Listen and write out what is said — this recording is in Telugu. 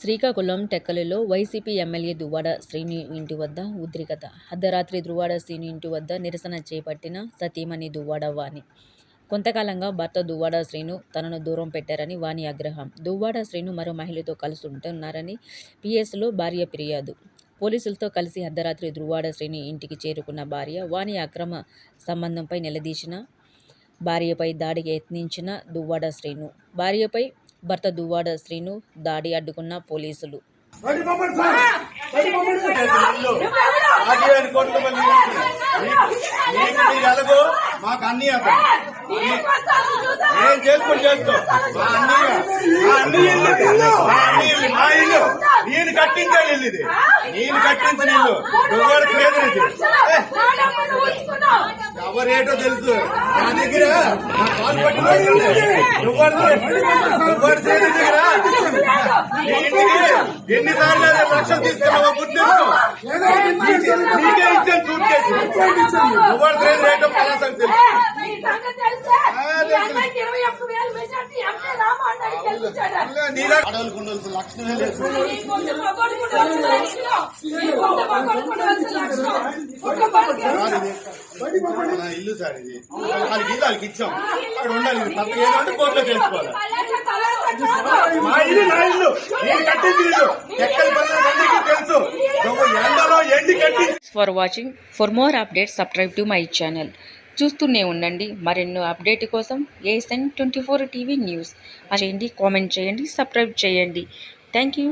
శ్రీకాకుళం టెక్కలిలో వైసీపీ ఎమ్మెల్యే దువ్వాడ శ్రీని ఇంటి వద్ద ఉద్రిక్తత అర్ధరాత్రి దువ్వాడ శ్రీని ఇంటి వద్ద నిరసన చేపట్టిన సతీమణి దువ్వాడ వాణి. కొంతకాలంగా భర్త దువ్వాడ శ్రీను తనను దూరం పెట్టారని వాణి ఆగ్రహం. దువ్వాడ శ్రీను మరో మహిళతో కలిసి ఉంటున్నారని పిఎస్లో భార్య ఫిర్యాదు. పోలీసులతో కలిసి అర్ధరాత్రి దువ్వాడ శ్రీను ఇంటికి చేరుకున్న భార్య వాణి అక్రమ సంబంధంపై నిలదీసిన భార్యపై దాడికి యత్నించిన దువ్వాడ శ్రీను భార్యపై భర్త దువ్వాడ శ్రీను దాడి అడ్డుకున్న పోలీసులు. మాకు అన్ని చేసుకో ఇది. మా ఇల్లు. నేను కట్టించే ఇల్లు ఇది. నేను కట్టించిన ఇల్లు. నువ్వు లేదు ఇది. ఎవరేటో తెలుసు. నా దగ్గర నా కాలు నువ్వు నువ్వు దగ్గర ఎన్నిసార్లు నేను లక్షలు తీసుకున్నావో గుర్తించు నీకే ఇచ్చాను. రేట్ పలాసం తెలుసు. ఇల్లు సార్ ఇది. వాళ్ళకి ఇల్లు వాళ్ళకి ఇచ్చాం. అక్కడ ఉండాలి పక్క ఏదంటే కోర్టులో తెలుసుకోవాలి మా ఇల్లు నా ఇల్లు. నేను కట్టింది ఇల్లు. ఎక్కడ అందరికీ తెలుసు. ఎండలో ఎండి కట్టి for watching for more updates subscribe to my channel చూస్తూనే ఉండండి. మరెన్నో అప్డేట్ కోసం ASN twenty four TV news. చేయండి కామెంట్ చేయండి సబ్స్క్రైబ్ చేయండి. Thank you